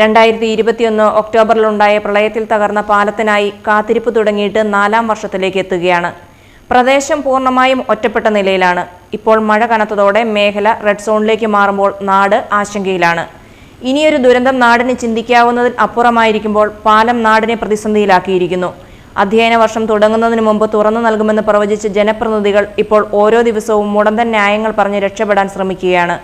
രണ്ടായിരത്തി ഇരുപത്തിയൊന്ന് ഒക്ടോബറിലുണ്ടായ പ്രളയത്തിൽ തകർന്ന പാലത്തിനായി കാത്തിരിപ്പ് തുടങ്ങിയിട്ട് നാലാം വർഷത്തിലേക്ക് എത്തുകയാണ്. പ്രദേശം പൂർണമായും ഒറ്റപ്പെട്ട നിലയിലാണ്. ഇപ്പോൾ മഴ കനത്തതോടെ മേഖല റെഡ് സോണിലേക്ക് മാറുമ്പോൾ നാട് ആശങ്കയിലാണ്. ഇനിയൊരു ദുരന്തം നാടിന് ചിന്തിക്കാവുന്നതിൽ അപ്പുറമായിരിക്കുമ്പോൾ പാലം നാടിനെ പ്രതിസന്ധിയിലാക്കിയിരിക്കുന്നു. അധ്യയന വർഷം തുടങ്ങുന്നതിന് മുമ്പ് തുറന്നു നൽകുമെന്ന് പ്രവചിച്ച ജനപ്രതിനിധികൾ ഇപ്പോൾ ഓരോ ദിവസവും മുടന്തൻ ന്യായങ്ങൾ പറഞ്ഞ് രക്ഷപ്പെടാൻ ശ്രമിക്കുകയാണ്.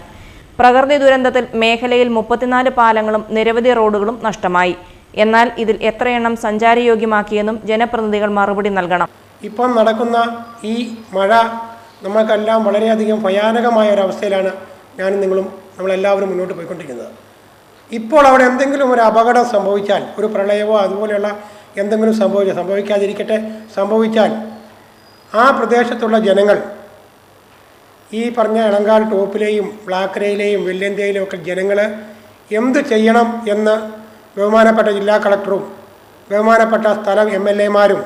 പ്രകൃതി ദുരന്തത്തിൽ മേഖലയിൽ മുപ്പത്തിനാല് പാലങ്ങളും നിരവധി റോഡുകളും നഷ്ടമായി. എന്നാൽ ഇതിൽ എത്രയെണ്ണം സഞ്ചാരയോഗ്യമാക്കിയെന്നും ജനപ്രതിനിധികൾ മറുപടി നൽകണം. ഇപ്പം നടക്കുന്ന ഈ മഴ നമ്മൾക്കെല്ലാം വളരെയധികം ഭയാനകമായ ഒരു അവസ്ഥയിലാണ് ഞാനും നിങ്ങളും നമ്മളെല്ലാവരും മുന്നോട്ട് പോയിക്കൊണ്ടിരിക്കുന്നത്. ഇപ്പോൾ അവിടെ എന്തെങ്കിലും ഒരു അപകടം സംഭവിച്ചാൽ ഒരു പ്രളയമോ അതുപോലെയുള്ള എന്തെങ്കിലും സംഭവിച്ചാൽ സംഭവിക്കാതിരിക്കട്ടെ സംഭവിച്ചാൽ ആ പ്രദേശത്തുള്ള ജനങ്ങൾ ഈ പറഞ്ഞ ഇളങ്കാട് ടോപ്പിലെയും ബ്ലാക്കരയിലെയും വെല്യന്തയിലെയും ഒക്കെ ജനങ്ങൾ എന്ത് ചെയ്യണം എന്ന് ബഹുമാനപ്പെട്ട ജില്ലാ കളക്ടറും ബഹുമാനപ്പെട്ട സ്ഥലം എം എൽ എമാരും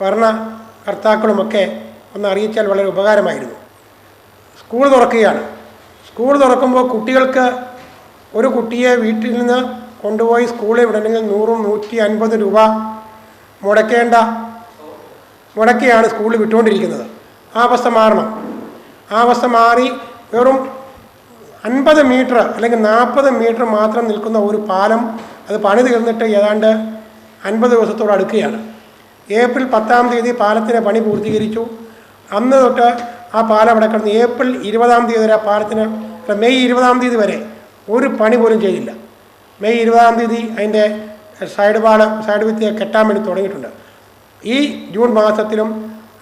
ഭരണകർത്താക്കളുമൊക്കെ ഒന്ന് അറിയിച്ചാൽ വളരെ ഉപകാരമായിരുന്നു. സ്കൂൾ തുറക്കുകയാണ്. സ്കൂൾ തുറക്കുമ്പോൾ കുട്ടികൾക്ക് ഒരു കുട്ടിയെ വീട്ടിൽ നിന്ന് കൊണ്ടുപോയി സ്കൂളിൽ വിടണമെങ്കിൽ നൂറും നൂറ്റി അൻപത് രൂപ മുടക്കേണ്ട മുടക്കിയാണ് സ്കൂളിൽ വിട്ടുകൊണ്ടിരിക്കുന്നത്. ആ അവസ്ഥ മാറണം. ആ അവസ്ഥ മാറി വെറും അൻപത് മീറ്റർ അല്ലെങ്കിൽ നാൽപ്പത് മീറ്റർ മാത്രം നിൽക്കുന്ന ഒരു പാലം അത് പണി തീർന്നിട്ട് ഏതാണ്ട് അൻപത് ദിവസത്തോട് അടുക്കുകയാണ്. ഏപ്രിൽ പത്താം തീയതി പാലത്തിന്റെ പണി പൂർത്തീകരിച്ചു. അന്ന് തൊട്ട് ആ പാലം അവിടെ കിടന്ന് ഏപ്രിൽ ഇരുപതാം തീയതി വരെ ആ പാലത്തിന് മെയ് ഇരുപതാം തീയതി വരെ ഒരു പണി പോലും ചെയ്തില്ല. മെയ് ഇരുപതാം തീയതി അതിന്റെ സൈഡ് പാലം സൈഡ് വിത്തിയെ കെട്ടാൻ വേണ്ടി തുടങ്ങിയിട്ടുണ്ട്. ഈ ജൂൺ മാസത്തിലും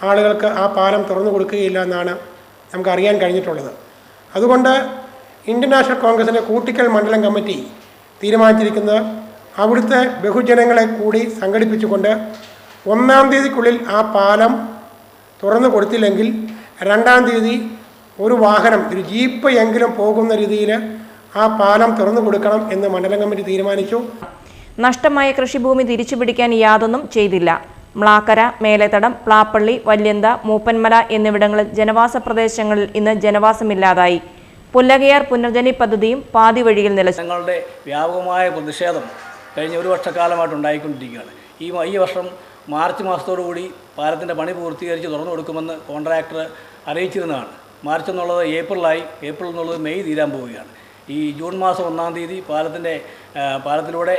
ആളുകൾക്ക് ആ പാലം തുറന്നു കൊടുക്കുകയില്ല എന്നാണ് നമുക്ക് അറിയാൻ കഴിഞ്ഞിട്ടുള്ളത്. അതുകൊണ്ട് ഇന്ത്യൻ നാഷണൽ കോൺഗ്രസിന്റെ കൂട്ടിക്കൽ മണ്ഡലം കമ്മിറ്റി തീരുമാനിച്ചിരിക്കുന്നത് അവിടുത്തെ ബഹുജനങ്ങളെ കൂടി സംഘടിപ്പിച്ചുകൊണ്ട് ഒന്നാം തീയതിക്കുള്ളിൽ ആ പാലം തുറന്നു കൊടുത്തില്ലെങ്കിൽ രണ്ടാം തീയതി ഒരു വാഹനം ഒരു ജീപ്പ് എങ്കിലും പോകുന്ന രീതിയിൽ ആ പാലം തുറന്നു കൊടുക്കണം എന്ന് മണ്ഡലം കമ്മിറ്റി തീരുമാനിച്ചു. നഷ്ടമായ കൃഷിഭൂമി തിരിച്ചുപിടിക്കാൻ യാതൊന്നും ചെയ്തില്ല. മ്ലാക്കര മേലേത്തടം പ്ലാപ്പള്ളി വല്യന്ത മൂപ്പന്മല എന്നിവിടങ്ങളിൽ ജനവാസ പ്രദേശങ്ങളിൽ ഇന്ന് ജനവാസമില്ലാതായി. പുല്ലകയാർ പുനർജനി പദ്ധതിയും പാതി വഴിയിൽ നിലച്ചു. വ്യാപകമായ പ്രതിഷേധം കഴിഞ്ഞ ഒരു വർഷക്കാലമായിട്ട് ഉണ്ടായിക്കൊണ്ടിരിക്കുകയാണ്. ഈ ഈ വർഷം മാർച്ച് മാസത്തോടു കൂടി പാലത്തിന്റെ പണി പൂർത്തീകരിച്ച് തുറന്നു കൊടുക്കുമെന്ന് കോൺട്രാക്ടർ അറിയിച്ചിരുന്നതാണ്. മാർച്ച് എന്നുള്ളത് ഏപ്രിലായി ഏപ്രിൽ എന്നുള്ളത് മെയ് തീരാൻ പോവുകയാണ്. ഈ ജൂൺ മാസം ഒന്നാം തീയതി പാലത്തിന്റെ പാലത്തിലൂടെ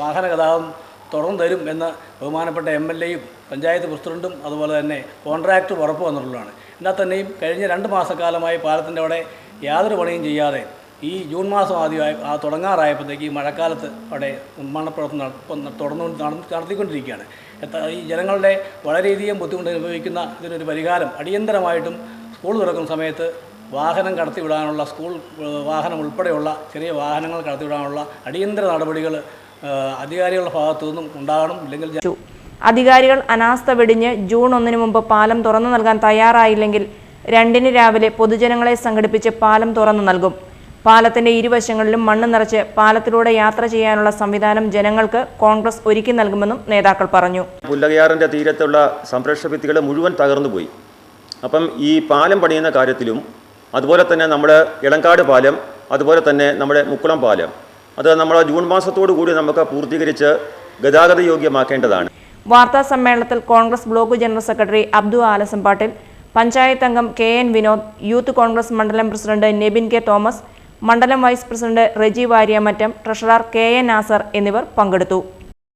വാഹന ഗതാഗതം തുറന്നു തരും എന്ന് ബഹുമാനപ്പെട്ട എം എൽ എയും പഞ്ചായത്ത് പ്രസിഡന്റും അതുപോലെ തന്നെ കോൺട്രാക്ടർ ഉറപ്പ് വന്നിട്ടുള്ളതാണ്. എന്നാൽ തന്നെയും കഴിഞ്ഞ രണ്ട് മാസക്കാലമായി പാലത്തിന്റെ അവിടെ യാതൊരു പണിയും ചെയ്യാതെ ഈ ജൂൺ മാസം ആദ്യമായി ആ തുടങ്ങാറായപ്പോഴത്തേക്ക് ഈ മഴക്കാലത്ത് അവിടെ നിർമ്മാണ പ്രവർത്തനം തുടർന്നു നട- നടത്തിക്കൊണ്ടിരിക്കുകയാണ്. ഈ ജനങ്ങളുടെ വളരെയധികം ബുദ്ധിമുട്ട് അനുഭവിക്കുന്ന ഇതിനൊരു പരിഹാരം അടിയന്തരമായിട്ടും സ്കൂൾ തുറക്കുന്ന സമയത്ത് വാഹനം കടത്തിവിടാനുള്ള സ്കൂൾ വാഹനം ഉൾപ്പെടെയുള്ള ചെറിയ വാഹനങ്ങൾ കടത്തിവിടാനുള്ള അടിയന്തര നടപടികൾ അധികാരികളുടെ ഭാഗത്തു നിന്നും ഉണ്ടാകണം. ഇല്ലെങ്കിൽ അധികാരികൾ അനാസ്ഥ വെടിഞ്ഞ് ജൂൺ ഒന്നിന് മുമ്പ് പാലം തുറന്നു നൽകാൻ തയ്യാറായില്ലെങ്കിൽ രണ്ടിന് രാവിലെ പൊതുജനങ്ങളെ സംഘടിപ്പിച്ച് പാലം തുറന്നു നൽകും. പാലത്തിന്റെ ഇരുവശങ്ങളിലും മണ്ണ് നിറച്ച് പാലത്തിലൂടെ യാത്ര ചെയ്യാനുള്ള സംവിധാനം ജനങ്ങൾക്ക് കോൺഗ്രസ് ഒരുക്കി നൽകുമെന്നും നേതാക്കൾ പറഞ്ഞു. പുല്ലകയാറിന്റെ തീരത്തുള്ള സംരക്ഷണ ഭിത്തികൾ മുഴുവൻ തകർന്നുപോയി അപ്പം ഈ പാലം പണിയുന്ന കാര്യത്തിലും അതുപോലെ തന്നെ നമ്മുടെ ഇളങ്കാട് പാലം അതുപോലെ തന്നെ നമ്മുടെ മുക്കുളം പാലം അത് നമ്മൾ ജൂൺ മാസത്തോടു കൂടി നമുക്ക് പൂർത്തീകരിച്ച് ഗതാഗത യോഗ്യമാക്കേണ്ടതാണ്. വാർത്താ സമ്മേളനത്തിൽ Congress block general secretary Abdu Alasam Pattil panchayat അംഗം K N Vinod youth Congress മണ്ഡലം പ്രസിഡന്റ് നെബിൻ കെ തോമസ് മണ്ഡലം vice president Reji Varyamattam treasurer K N Nasar എന്നിവർ പങ്കെടുത്തു.